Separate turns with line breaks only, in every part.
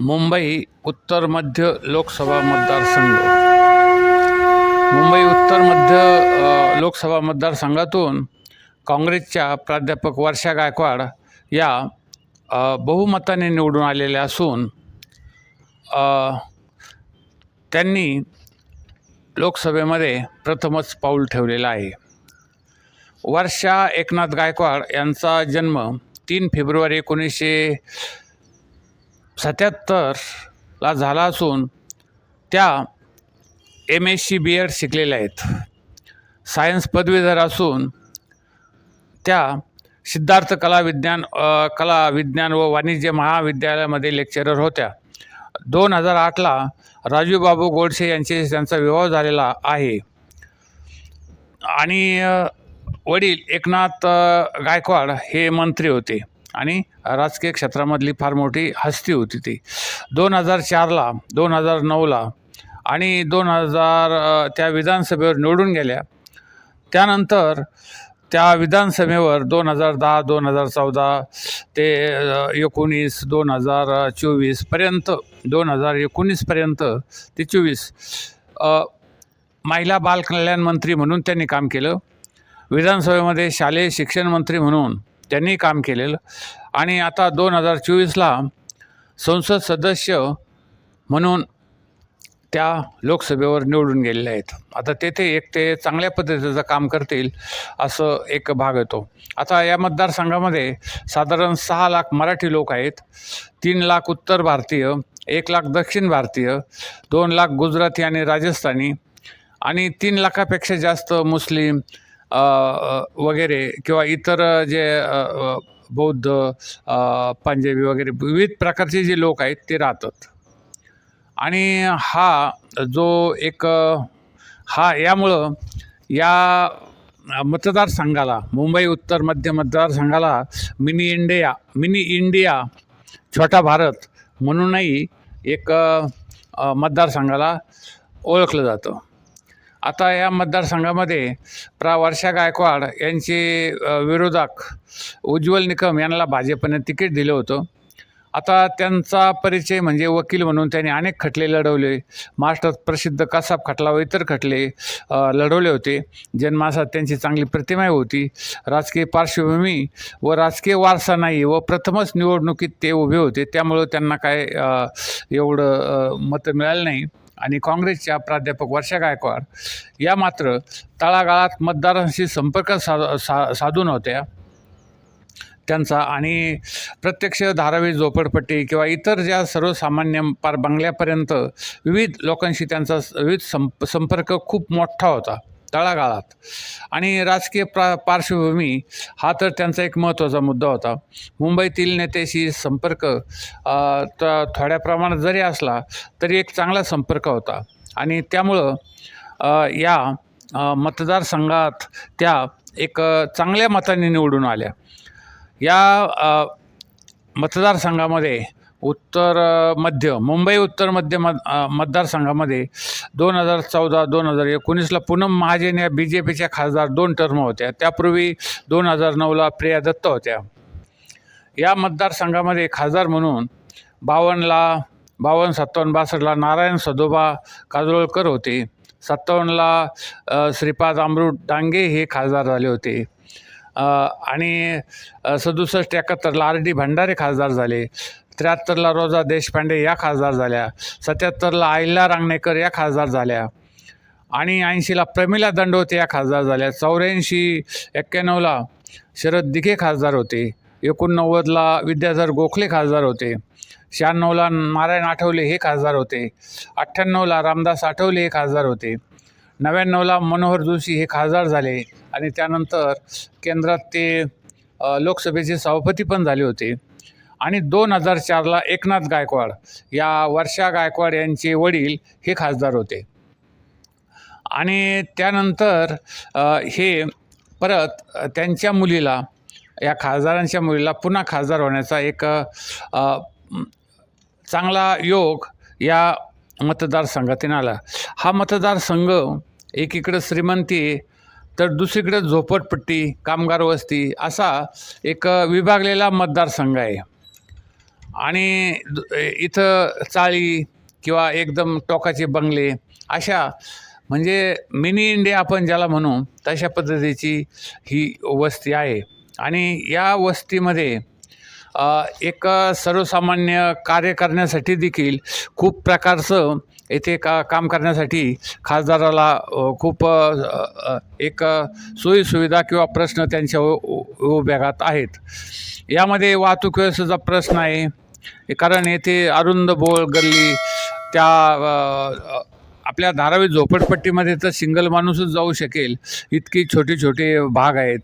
मुंबई उत्तर मध्य लोकसभा मतदारसंघ. मुंबई उत्तर मध्य लोकसभा मतदारसंघातून काँग्रेसच्या प्राध्यापक वर्षा गायकवाड या बहुमताने निवडून आलेल्या असून त्यांनी लोकसभेमध्ये प्रथमच पाऊल ठेवलेलं आहे. वर्षा एकनाथ गायकवाड यांचा जन्म तीन फेब्रुवारी एकोणीसशे सत्याहत्तरला झाला असून त्या M S C B Ed शिकलेल्या आहेत. सायन्स पदवीधर असून त्या सिद्धार्थ कला विज्ञान कला विज्ञान व वाणिज्य महाविद्यालयामध्ये लेक्चरर होत्या. दोन हजार आठला राजूबाबू गोडसे यांचे त्यांचा विवाह झालेला आहे. आणि वडील एकनाथ गायकवाड हे मंत्री होते. आणि राजकीय क्षेत्रामधली फार मोठी हस्ती होती ती. दोन हजार चारला दोन हजार नऊला आणि दोन हजार त्या विधानसभेवर निवडून गेल्या. त्यानंतर त्या विधानसभेवर दोन हजार दहा दोन हजार चौदा ते एकोणीस दोन हजार चोवीसपर्यंत दोन हजार एकोणीसपर्यंत ते चोवीस महिला बालकल्याण मंत्री म्हणून त्यांनी काम केलं. विधानसभेमध्ये शालेय शिक्षण मंत्री म्हणून त्यांनी काम केलेलं. आणि आता दोन हजार चोवीसला संसद सदस्य म्हणून त्या लोकसभेवर निवडून गेलेल्या आहेत. आता तेथे एक ते चांगल्या पद्धतीचं काम करतील असं एक भाग येतो. आता या मतदारसंघामध्ये साधारण सहा लाख मराठी लोक आहेत तीन लाख उत्तर भारतीय एक लाख दक्षिण भारतीय दोन लाख गुजराती आणि राजस्थानी आणि तीन लाखापेक्षा जास्त मुस्लिम वगैरे किंवा इतर जे बौद्ध पंजाबी वगैरे विविध प्रकारचे जे लोक आहेत ते राहतात. आणि हा जो एक हा यामुळं या मतदारसंघाला मुंबई उत्तर मध्य मतदारसंघाला मिनी इंडिया मिनी इंडिया छोटा भारत म्हणूनही एक मतदारसंघाला ओळखलं जातं. आता या मतदारसंघामध्ये प्रा वर्षा गायकवाड यांचे विरोधक उज्ज्वल निकम यांना भाजपने तिकीट दिलं होतं. आता त्यांचा परिचय म्हणजे वकील म्हणून त्यांनी अनेक खटले लढवले. महाराष्ट्रात प्रसिद्ध कसाब खटला व इतर खटले लढवले होते. जन्मासात त्यांची चांगली प्रतिमा होती. राजकीय पार्श्वभूमी व राजकीय वारसा नाही व प्रथमच निवडणुकीत ते उभे होते. त्यामुळं त्यांना काय एवढं मतं मिळालं नाही. आणि काँग्रेसच्या प्राध्यापक वर्षा गायकवाड या मात्र तळागाळात मतदारांशी संपर्क सा सा साधून होत्या. त्यांचा आणि प्रत्यक्ष धारावी झोपडपट्टी किंवा इतर ज्या सर्वसामान्य पार बंगल्यापर्यंत विविध लोकांशी त्यांचा स- विविध संप संपर्क खूप मोठा होता. तळागाळात. आणि राजकीय प्रा पार्श्वभूमी हा तर त्यांचा एक महत्त्वाचा मुद्दा होता. मुंबईतील नेत्याशी संपर्क थोड्या प्रमाणात जरी असला तरी एक चांगला संपर्क होता. आणि त्यामुळं या मतदारसंघात त्या एक चांगल्या मताने निवडून आल्या. या मतदारसंघामध्ये उत्तर मध्य मुंबई उत्तर मध्य मत मतदारसंघामध्ये दोन हजार चौदा दोन हजार एकोणीसला पूनम महाजन या बी जे पीच्या खासदार दोन टर्म होत्या. त्यापूर्वी दोन हजार नऊला प्रिया दत्त होत्या. या मतदारसंघामध्ये खासदार म्हणून बावन्नला बावन्न सत्तावन्न बासष्टला नारायण सदोबा काजोळकर होते. सत्तावन्नला श्रीपाद अमृत डांगे हे खासदार झाले होते. आणि सदुसष्ट एकाहत्तरला आर डी भंडारे खासदार झाले. त्र्याहत्तरला रोजा देशपांडे या खासदार झाल्या. सत्याहत्तरला अहिल्या रांगणेकर या खासदार झाल्या. आणि ऐंशीला प्रमिला दंडवते या खासदार झाल्या. चौऱ्याऐंशी एक्क्याण्णवला शरद दिघे खासदार होते. एकोणनव्वदला विद्याधर गोखले खासदार होते. शहाण्णवला नारायण आठवले हे खासदार होते. अठ्ठ्याण्णवला रामदास आठवले हे खासदार होते. नव्याण्णवला मनोहर जोशी हे खासदार झाले. आणि त्यानंतर केंद्रात ते लोकसभेचे सभापती पण झाले होते. आणि दोन हजार चारला एकनाथ गायकवाड या वर्षा गायकवाड यांचे वडील हे खासदार होते. आणि त्यानंतर हे परत त्यांच्या मुलीला या खासदारांच्या मुलीला पुन्हा खासदार होण्याचा एक चांगला योग या मतदारसंघातून आला. हा मतदारसंघ एकीकडं श्रीमंती तर दुसरीकडं झोपडपट्टी कामगार वस्ती असा एक विभागलेला मतदारसंघ आहे. आणि इथं चाळी किंवा एकदम टोकाचे बंगले अशा म्हणजे मिनी इंडिया आपण ज्याला म्हणू तशा पद्धतीची ही वस्ती आहे. आणि या वस्तीमध्ये एक सर्वसामान्य कार्य करण्यासाठी देखील खूप प्रकारचं येथे का काम करण्यासाठी खासदाराला खूप एक सोयीसुविधा किंवा प्रश्न त्यांच्या उभ्यागात आहेत. यामध्ये वाहतूक व्यवस्थेचा प्रश्न आहे. कारण येथे अरुंद बोळ गल्ली त्या आपल्या धारावी झोपडपट्टीमध्ये तर सिंगल माणूसच जाऊ शकेल. इतकी छोटे छोटे भाग आहेत.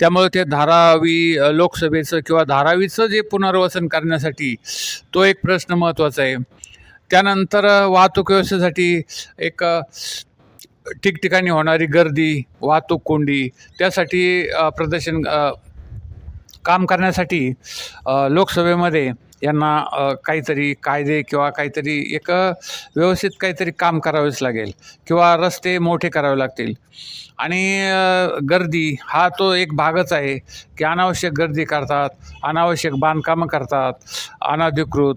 त्यामुळे ते धारावी लोकसभेचं किंवा धारावीचं जे पुनर्वसन करण्यासाठी तो एक प्रश्न महत्त्वाचा आहे. त्यानंतर वाहतूक व्यवस्थेसाठी एक ठिकठिकाणी होणारी गर्दी वाहतूक कोंडी त्यासाठी प्रदर्शन काम करण्यासाठी लोकसभेमध्ये यांना काहीतरी कायदे किंवा काहीतरी एक व्यवस्थित काहीतरी काम करावेच लागेल किंवा रस्ते मोठे करावे लागतील. आणि गर्दी हा तो एक भागच आहे की अनावश्यक गर्दी करतात अनावश्यक बांधकामं करतात अनधिकृत.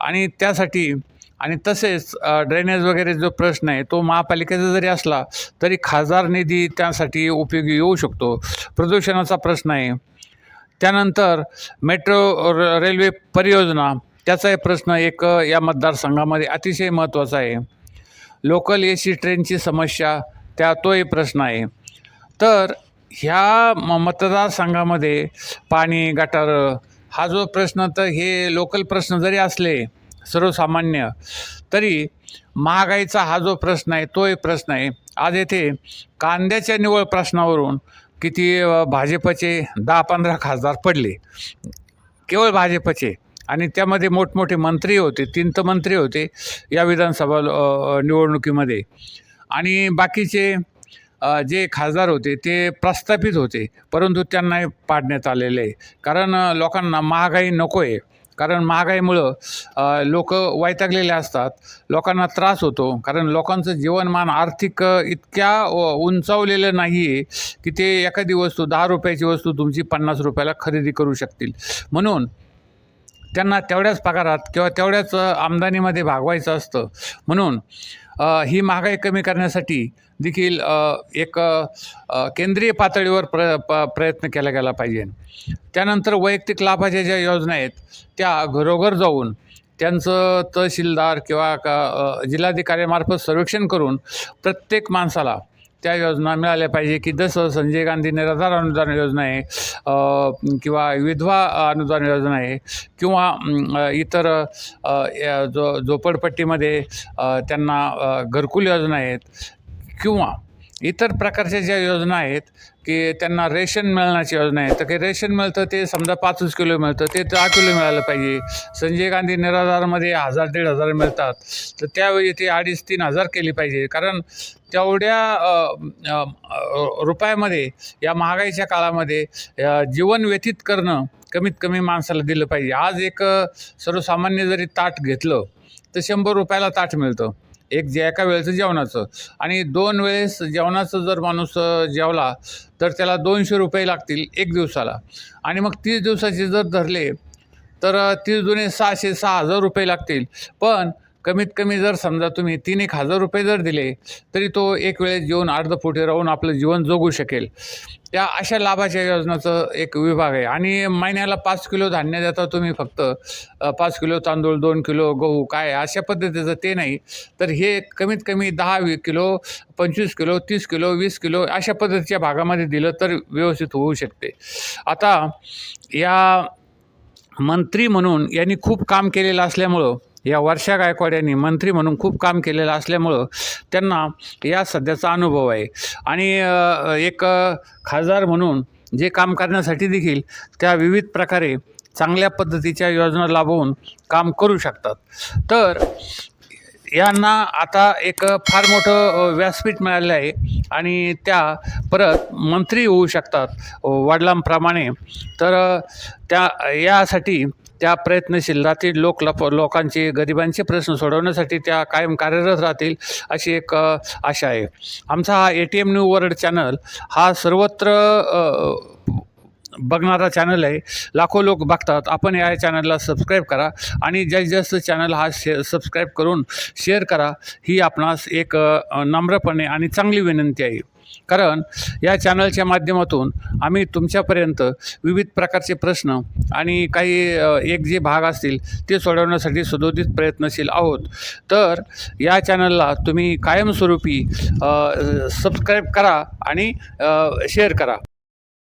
आणि त्यासाठी आणि तसेच ड्रेनेज वगैरे जो प्रश्न आहे तो महापालिकेचा जरी असला तरी खासदार निधी त्यासाठी उपयोगी येऊ शकतो. प्रदूषणाचा प्रश्न आहे. त्यानंतर मेट्रो र रेल्वे परियोजना त्याचाही प्रश्न एक या मतदारसंघामध्ये अतिशय महत्त्वाचा आहे. लोकल ए सी ट्रेनची समस्या त्या तोही प्रश्न आहे. तर ह्या म मतदारसंघामध्ये पाणी गटार हा जो प्रश्न तर हे लोकल प्रश्न जरी असले सर्वसामान्य तरी महागाईचा हा जो प्रश्न आहे तोही प्रश्न आहे. आज येथे कांद्याच्या निवळ प्रश्नावरून किती भाजपचे दहा पंधरा खासदार पडले. केवळ भाजपचे. आणि त्यामध्ये मोठमोठे मंत्री होते तीन तर मंत्री होते या विधानसभा निवडणुकीमध्ये. आणि बाकीचे जे खासदार होते ते प्रस्थापित होते परंतु त्यांनाही पाडण्यात आलेले. आहे कारण लोकांना महागाई नको आहे कारण महागाईमुळं लोक वैतागलेले असतात. लोकांना त्रास होतो. कारण लोकांचं जीवनमान आर्थिक इतक्या उंचावलेलं नाही आहे की ते एखादी वस्तू दहा रुपयाची वस्तू तुमची पन्नास रुपयाला खरेदी करू शकतील. म्हणून त्यांना तेवढ्याच पगारात किंवा तेवढ्याच आमदानीमध्ये भागवायचं असतं. म्हणून ही महागाई कमी करण्यासाठी देखील एक केंद्रीय पातळीवर प्र प प्रयत्न केला गेला पाहिजे. त्यानंतर वैयक्तिक लाभाच्या ज्या योजना आहेत त्या घरोघर जाऊन त्यांचं तहसीलदार किंवा का जिल्हाधिकाऱ्यामार्फत सर्वेक्षण करून प्रत्येक माणसाला त्या योजना मिळाल्या पाहिजे की जसं संजय गांधी निराधार अनुदान योजना आहे किंवा विधवा अनुदान योजना आहे किंवा इतर या जो झोपडपट्टीमध्ये त्यांना घरकुल योजना आहेत किंवा इतर प्रकारच्या ज्या योजना आहेत की त्यांना रेशन मिळण्याची योजना आहे तर की रेशन मिळतं ते समजा पाचच किलो मिळतं ते दहा किलो मिळालं पाहिजे. संजय गांधी निराधारमध्ये हजार दीड हजार मिळतात. तर त्यावेळी ते अडीच तीन हजार केली पाहिजे. कारण तेवढ्या रुपयामध्ये या महागाईच्या काळामध्ये जीवन व्यतीत करणं कमीत कमी माणसाला दिलं पाहिजे. आज एक सर्वसामान्य जरी ताट घेतलं तर शंभर रुपयाला ताट मिळतं. एक जे एका वेळेचं जेवणाचं. आणि दोन वेळेस जेवणाचं जर माणूस जेवला तर त्याला दोनशे रुपये लागतील एक दिवसाला. आणि मग तीस दिवसाचे जर धरले तर तीस दुने सहाशे सहा हजार रुपये लागतील. पण कमीत कमी जर समजा तुम्ही तीन एक हजार रुपये जर दिले तरी तो एक वेळेस जेवून अर्धपोटी राहून आपलं जीवन जगू शकेल. त्या अशा लाभाच्या योजनाचं एक विभाग आहे. आणि महिन्याला पाच किलो धान्य देता तुम्ही फक्त पाच किलो तांदूळ दोन किलो गहू काय अशा पद्धतीचं ते नाही. तर हे कमीत कमी दहा वी किलो पंचवीस किलो तीस किलो वीस किलो अशा पद्धतीच्या भागामध्ये दिलं तर व्यवस्थित होऊ शकते. आता या मंत्री म्हणून यांनी खूप काम केलेलं असल्यामुळं या वर्षा गायकवाड यांनी मंत्री म्हणून खूप काम केलेलं असल्यामुळं त्यांना या सध्याचा अनुभव आहे. आणि एक खासदार म्हणून जे काम करण्यासाठी देखील त्या विविध प्रकारे चांगल्या पद्धतीच्या योजना लाभवून काम करू शकतात. तर यांना आता एक फार मोठं व्यासपीठ मिळालं आहे आणि त्या परत मंत्री होऊ शकतात वडिलांप्रमाणे. तर त्या यासाठी त्या प्रयत्नशील राहतील लोक लप लोकांचे गरिबांचे प्रश्न सोडवण्यासाठी त्या कायम कार्यरत राहतील अशी एक आशा आहे. आमचा हा A T M new world channel हा सर्वत्र बघणारा चॅनल आहे. लाखो लोक बघतात. आपण या चॅनलला सबस्क्राईब करा आणि जास्तीत जास्त चॅनल हा शे सबस्क्राईब करून शेअर करा. ही आपणास एक नम्रपणे आणि चांगली विनंती आहे. कारण या चॅनलच्या माध्यमातून आम्ही तुमच्यापर्यंत विविध प्रकारचे प्रश्न आणि काही एक जे भाग असतील ते सोडवण्यासाठी सदोदित प्रयत्नशील आहोत. तर या चॅनलला तुम्ही कायमस्वरूपी सबस्क्राईब करा आणि शेअर करा.